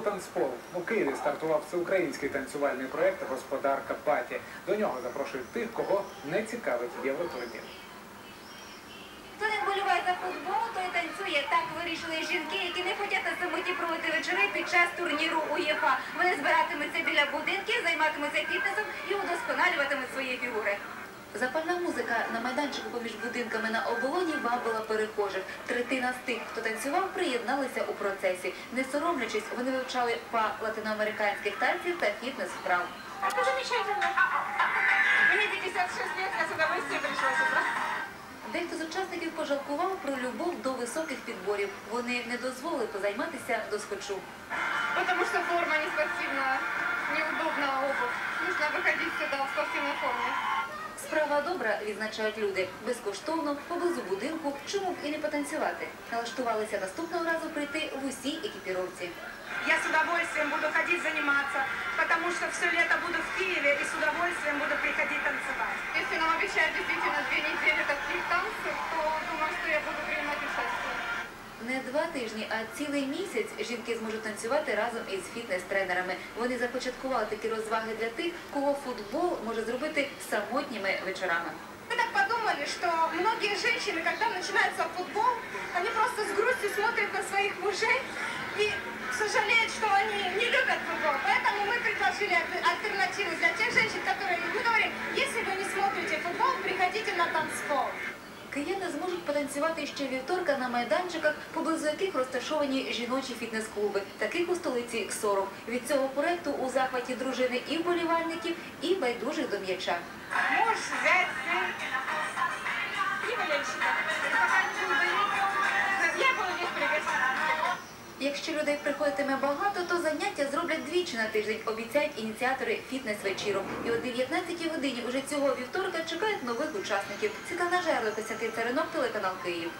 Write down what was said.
фестивалу танцпол у Києві стартував всеукраїнський танцювальний проєкт Господарка Паті. До нього запрошують тих, кого не цікавить євротурнір. Хто не вболіває за футбол, той танцює. Так вирішили жінки, які не хочуть на самоті проводити вечори під час турніру УЄФА. Вони збиратимуться біля будинків, займатимуться фітнесом і удосконалюватимуть свої фігури. Запальна музика на майданчику поміж будинками на оболоні вабила перехожих. Третина з тих, хто танцював, приєдналися у процесі. Не соромлячись, вони вивчали па латиноамериканських танців та фітнес-вправ. Это замечательно. Мне 56 лет, я с удовольствием пришла сюда. Дехто з учасників пожалкував про любов до високих підборів. Вони не дозволили позайматися доскочу. Потому что форма не спортивная, неудобна обувь. Нужно выходить сюда в. Справа добра, відзначають люди. Безкоштовно, поблизу будинку, чому б і не потанцювати. Налаштувалися наступного разу прийти в усій екіпіровці. Я з удовольствием буду ходити займатися, тому що все літо буду в Києві і з удовольствием буду приходити танцювати. Якщо нам обіцяють дійсно дві недели два тижні, а цілий місяць жінки зможуть танцювати разом із фітнес-тренерами. Вони започаткували такі розваги для тих, кого футбол може зробити самотніми вечорами. Мы так подумали, что многие женщины, когда начинается футбол, они просто с грустью смотрят на своих мужей и сожалеют, что они не любят футбол. Поэтому мы предложили аль- альтернативу для тех женщин, которые, мы говорим, если вы не смотрите футбол, приходите на танцпол. Кияни зможуть потанцювати ще вівторка на майданчиках, поблизу яких розташовані жіночі фітнес-клуби. Таких у столиці 40. Від цього проекту у захваті дружини і вболівальників, і байдужих до м'яча. Муж, приветствовать. Якщо людей приходитиме багато, то заняття двічі на тиждень, обіцяють ініціатори фітнес-вечірок. І о 19 годині уже цього вівторка чекають нових учасників. Світлана Жерло, Костянтин Царинок, телеканал Київ.